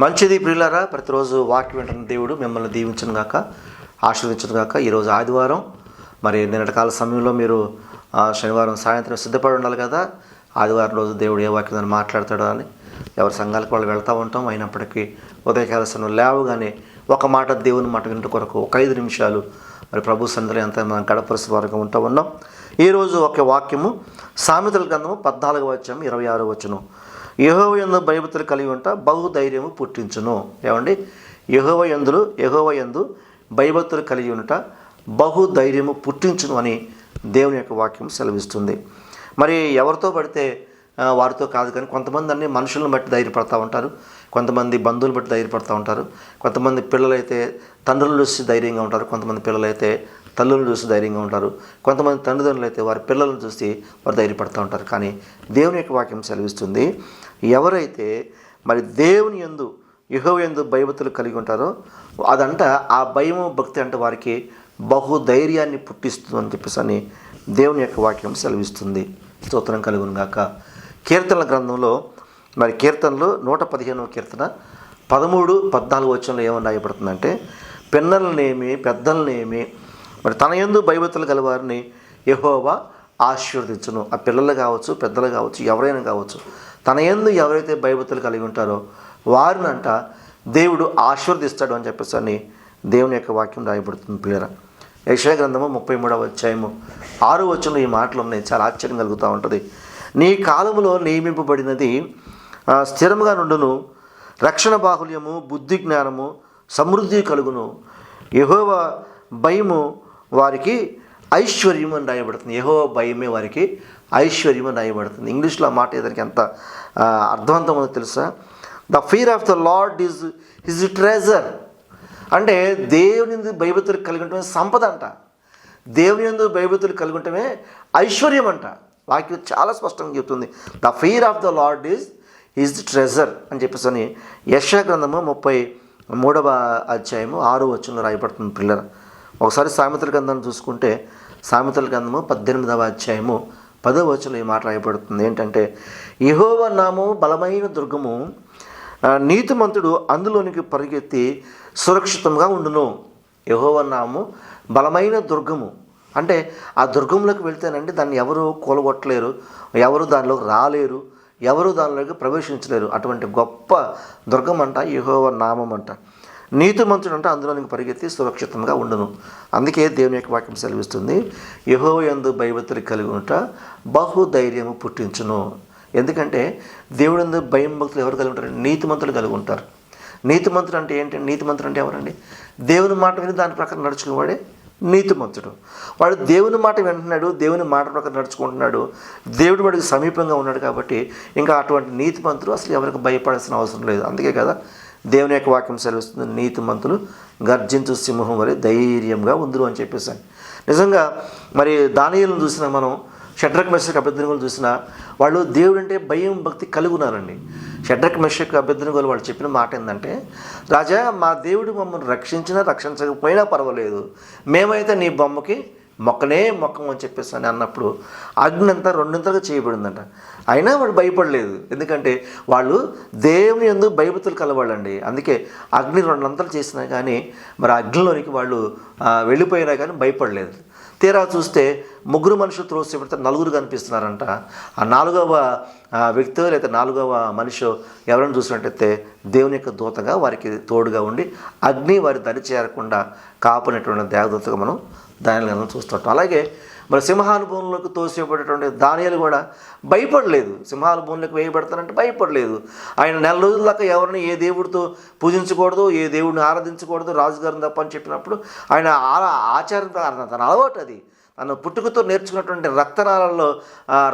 మంచిది ప్రియులారా ప్రతిరోజు వాక్యం వింటున్న దేవుడు మిమ్మల్ని దీవించను గాక ఆశీర్వించను గాక. ఈరోజు ఆదివారం మరి నిన్నటి కాల సమయంలో మీరు శనివారం సాయంత్రం సిద్ధపడి ఉండాలి కదా. ఆదివారం రోజు దేవుడు ఏ వాక్యం మాట్లాడతాడు మాట్లాడతాడో అని ఎవరి సంఘాలకు వాళ్ళు వెళ్తూ ఉంటాం. అయినప్పటికీ ఉదయకాల సమయం లేవగానే ఒక మాట దేవుని మాట వింటు కొరకు ఒక ఐదు నిమిషాలు మరి ప్రభు సందరి అంతా మనం గడపరిసే వరకు ఉంటూ ఉన్నాం. ఈరోజు ఒక వాక్యము సామెతల గ్రంథము పద్నాలుగు వచ్చాము ఇరవై ఆరు వచ్చును యహోవ ఎందు భయభక్తులు కలిగి ఉంట బహుధైర్యము పుట్టించును. ఏమండి? యహోవ ఎందులు యహోవ యందు భయభక్తులు కలిగి ఉంట బహుధైర్యము పుట్టించును అని దేవుని యొక్క వాక్యం సెలవిస్తుంది. మరి ఎవరితో పడితే వారితో కాదు కానీ కొంతమంది అన్ని మనుషులను బట్టి ధైర్యపడతా ఉంటారు. కొంతమంది బంధువులు బట్టి ధైర్యపడతా ఉంటారు. కొంతమంది పిల్లలైతే తండ్రులు చూసి ధైర్యంగా ఉంటారు. కొంతమంది పిల్లలైతే తల్లులను చూసి ధైర్యంగా ఉంటారు. కొంతమంది తల్లిదండ్రులు అయితే వారి పిల్లలను చూసి వారు ధైర్యపడుతూ ఉంటారు. కానీ దేవుని యొక్క వాక్యం సెలవిస్తుంది ఎవరైతే మరి దేవుని యందు యుహో ఎందు భయభక్తులు కలిగి ఉంటారో అదంట ఆ భయము భక్తి అంటే వారికి బహు ధైర్యాన్ని పుట్టిస్తుంది అని చెప్పేసి అని దేవుని యొక్క వాక్యం సెలవిస్తుంది. స్తోత్రం కలుగును గాక. కీర్తనల గ్రంథంలో మరి కీర్తనలు నూట పదిహేనవ కీర్తన పదమూడు పద్నాలుగు వచ్చంలో ఏమన్నా రాయబడుతుందంటే పిన్నలనేమి పెద్దలనేమి మరి తన యందు భయభక్తులు గలవారిని యహోవా ఆశీర్వదించును. ఆ పిల్లలు కావచ్చు పెద్దలు కావచ్చు ఎవరైనా కావచ్చు తన ఎందు ఎవరైతే భయభక్తులు కలిగి ఉంటారో వారినంట దేవుడు ఆశీర్వదిస్తాడు అని చెప్పేసి అని దేవుని యొక్క వాక్యం రాయబడుతుంది పిల్లరా యక్షయ గ్రంథము ముప్పై మూడవ అధ్యాయము ఆరు వచ్చిన ఈ మాటలు ఉన్నాయి. చాలా ఆశ్చర్యం కలుగుతూ ఉంటుంది. నీ కాలములో నియమింపబడినది స్థిరముగా నుండును. రక్షణ బాహుల్యము బుద్ధి జ్ఞానము సమృద్ధి కలుగును. యహోవ భయము వారికి ఐశ్వర్యం అని రాయబడుతుంది. ఏహో భయమే వారికి ఐశ్వర్యం అని రాయబడుతుంది. ఇంగ్లీష్లో ఆ మాట దానికి ఎంత అర్థవంతమో తెలుసా? The fear of the Lord is his treasure అంటే దేవుని యందు భయభక్తులు కలిగి ఉండటమే సంపద అంట. దేవుని ఎందు భయభక్తులు కలిగి ఉండటమే ఐశ్వర్యం అంట. వాక్యం చాలా స్పష్టంగా చెప్తుంది. The fear of the Lord is is treasure అని చెప్పేసి అని యశ గ్రంథము ముప్పై మూడవ అధ్యాయము ఆరో వచ్చిన రాయబడుతుంది పిల్లల ఒకసారి సామెతల గ్రంథం చూసుకుంటే సామెతల గ్రంథము పద్దెనిమిదవ అధ్యాయము పదో వచనం ఈ మాట రాయబడుతుంది. ఏంటంటే యహోవ నామము బలమైన దుర్గము నీతిమంతుడు అందులోనికి పరిగెత్తి సురక్షితంగా ఉండును. యహోవ నామము బలమైన దుర్గము. అంటే ఆ దుర్గంలోకి వెళ్తేనండి దాన్ని ఎవరు కూలగొట్టలేరు ఎవరు దానిలోకి రాలేరు ఎవరు దానిలోకి ప్రవేశించలేరు. అటువంటి గొప్ప దుర్గం అంట యహోవ నామం అంట నీతిమంతుడు అంటే అందులోనికి పరిగెత్తి సురక్షితంగా ఉండను. అందుకే దేవుని యొక్క వాక్యం సెలవిస్తుంది యహో యందు భయభక్తులు కలిగి ఉంట బహుధైర్యము పుట్టించును. ఎందుకంటే దేవుడు ఎందు భయం భక్తులు ఎవరు కలిగి ఉంటారు నీతిమంతులు కలిగి ఉంటారు. నీతిమంతుడు అంటే ఏంటంటే నీతిమంతుడు అంటే ఎవరండి? దేవుని మాట విని దాని ప్రకారం నడుచుకునేవాడే నీతిమంతుడు. వాడు దేవుని మాట వింటున్నాడు దేవుని మాట ప్రకారం నడుచుకుంటున్నాడు. దేవుడు వాడికి సమీపంగా ఉన్నాడు కాబట్టి ఇంకా అటువంటి నీతిమంతుడు అసలు ఎవరికి భయపడాల్సిన అవసరం లేదు. అందుకే కదా దేవుని యొక్క వాక్యం సెలవిస్తుంది నీతిమంతులు గర్జించు సింహం వరే ధైర్యంగా ఉందరు అని చెప్పేసాను నిజంగా మరి దానియులను చూసిన మనం షడ్రక్ మెషక్ అభ్యర్థనగోలు చూసినా వాళ్ళు దేవుడు అంటే భయం భక్తి కలుగున్నారండి. షడ్రక్ మెషక్ అభ్యర్థనగోలు వాళ్ళు చెప్పిన మాట ఏంటంటే రాజా మా దేవుడు మమ్మల్ని రక్షించినా రక్షించకపోయినా పర్వాలేదు. మేమైతే నీ బొమ్మకి మొక్కనే మొక్కం అని చెప్పేసి అని అన్నప్పుడు అగ్ని అంతా రెండింతలుగా చేయబడిందంట. అయినా వాడు భయపడలేదు. ఎందుకంటే వాళ్ళు దేవుని ఎందు భయభక్తులు కలవాళ్ళండి. అందుకే అగ్ని రెండంతలు చేసినా కానీ మరి అగ్నిలోనికి వాళ్ళు వెళ్ళిపోయినా కానీ భయపడలేదు. తీరా చూస్తే ముగ్గురు మనుషులు త్రోసిపెడితే నలుగురు కనిపిస్తున్నారంట. ఆ నాలుగవ వ్యక్తి లేదా నాలుగవ మనిషి ఎవరైనా చూసినట్టయితే దేవుని యొక్క దూతగా వారికి తోడుగా ఉండి అగ్ని వారి దరి చేరకుండా కాపునటువంటి దేవదూతగా మనం దానిలను చూస్తుంటాం. అలాగే మరి సింహానుభవంలోకి తోసేపడేటువంటి దానియాలు కూడా భయపడలేదు. సింహానుభవంలోకి వేయబడతానంటే భయపడలేదు. ఆయన నెల రోజుల దాకా ఎవరిని ఏ దేవుడితో పూజించకూడదు ఏ దేవుడిని ఆరాధించకూడదు రాజుగారిని తప్ప అని చెప్పినప్పుడు ఆయన ఆ- ఆచారం తన అలవాటు అది. అన్న పుట్టుకతో నేర్చుకున్నటువంటి రక్తనాళాల్లో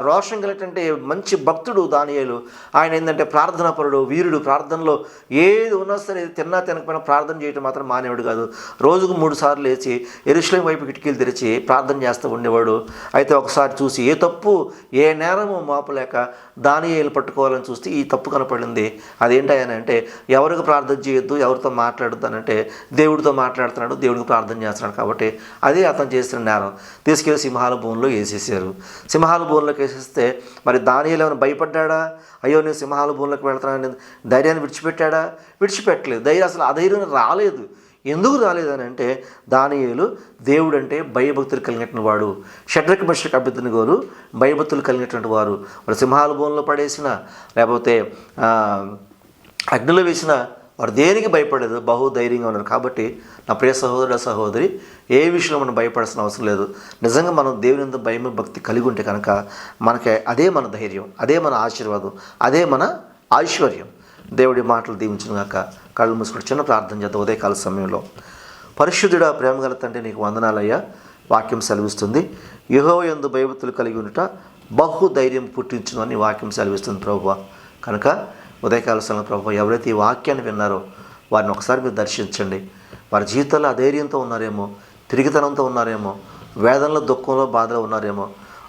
రోషం కలిగినటువంటి మంచి భక్తుడు దానియాలు. ఆయన ఏంటంటే ప్రార్థనాపరుడు వీరుడు. ప్రార్థనలో ఏది ఉన్నా సరే తిన్నా తినకపోయినా ప్రార్థన చేయటం మాత్రం మానేవాడు కాదు. రోజుకు మూడు సార్లు లేచి ఎరుశ్లం వైపు కిటికీలు తెరిచి ప్రార్థన చేస్తూ ఉండేవాడు. అయితే ఒకసారి చూసి ఏ తప్పు ఏ నేరము మాపలేక దానియాలు పట్టుకోవాలని చూస్తే ఈ తప్పు కనపడింది. అదేంటంటే ఎవరికి ప్రార్థన చేయొద్దు ఎవరితో మాట్లాడొద్దు అని అంటే దేవుడితో మాట్లాడుతున్నాడు దేవుడికి ప్రార్థన చేస్తున్నాడు కాబట్టి అదే అతను చేసిన నేరం. తీసుకెళ్ళి సింహాల భూమిలో వేసేసారు సింహాల భూమిలోకి వేసేస్తే మరి దానియాలు ఏమైనా భయపడ్డా అయ్యో నేను సింహాల భూమిలోకి వెళ్తానని ధైర్యాన్ని విడిచిపెట్టాడా? విడిచిపెట్టలేదు. ధైర్యం అసలు ఆ ధైర్యం రాలేదు. ఎందుకు రాలేదని అంటే దానియులు దేవుడు అంటే భయభక్తులు కలిగినటువంటి వాడు. షడ్రక మిశ్రక అభ్యర్థిని గోరు భయభక్తులు కలిగినటువంటి వారు. మరి సింహాల భూమిలో పడేసిన లేకపోతే అగ్నిలో వేసిన వారు దేనికి భయపడలేదు? బహు ధైర్యంగా ఉన్నారు కాబట్టి నా ప్రియ సహోదరుడు సహోదరి ఏ విషయంలో మనం భయపడాల్సిన అవసరం లేదు. నిజంగా మనం దేవుని భయం భక్తి కలిగి ఉంటే కనుక మనకి అదే మన ధైర్యం అదే మన ఆశీర్వాదం అదే మన ఐశ్వర్యం. దేవుడి మాటలు దీవించిన గాక కళ్ళు మూసుకుని చిన్న ప్రార్థన చేద్దాం ఉదయకాల సమయంలో. పరిశుద్ధుడా ప్రేమగల తండ్రి నీకు వందనాలయ్యా. వాక్యం సెలవిస్తుంది. యహో ఎందు భయభక్తులు కలిగి ఉండుట బహు ధైర్యం పుట్టించును అని వాక్యం సెలవిస్తుంది ప్రభువ. కనుక ఉదయకాల సమయంలో ప్రభు ఎవరైతే ఈ వాక్యాన్ని విన్నారో వారిని ఒకసారి మీరు దర్శించండి. వారి జీవితంలో అధైర్యంతో ఉన్నారేమో తిరిగితనంతో ఉన్నారేమో వేదనలో దుఃఖంలో బాధలో ఉన్నారేమో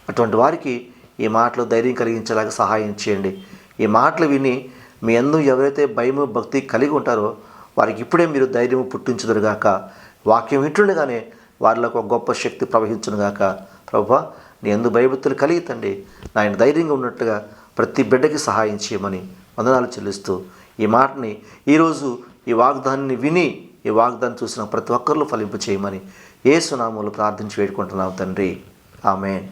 అటువంటి వారికి ఈ మాటలు ధైర్యం కలిగించేలాగా సహాయం చేయండి. ఈ మాటలు విని మీ అందు ఎవరైతే భయము భక్తి కలిగి ఉంటారో వారికి ఇప్పుడే మీరు ధైర్యం పుట్టించుదురుగాక. వాక్యం వింటుండగానే వారిలో ఒక గొప్ప శక్తి ప్రవహించునుగాక. ప్రభా నీ ఎందు భయభక్తులు కలిగి తండి నాయన ధైర్యంగా ఉన్నట్టుగా ప్రతి బిడ్డకి సహాయం చేయమని వందనాలు చెల్లిస్తూ ఈ మాటని ఈరోజు ఈ వాగ్దాన్ని విని ఈ వాగ్దాన్ని చూసిన ప్రతి ఒక్కరిలో ఫలింపు చేయమని ఏ సునామూలు ప్రార్థించి వేడుకుంటున్నాం తండ్రి. ఆమెన్.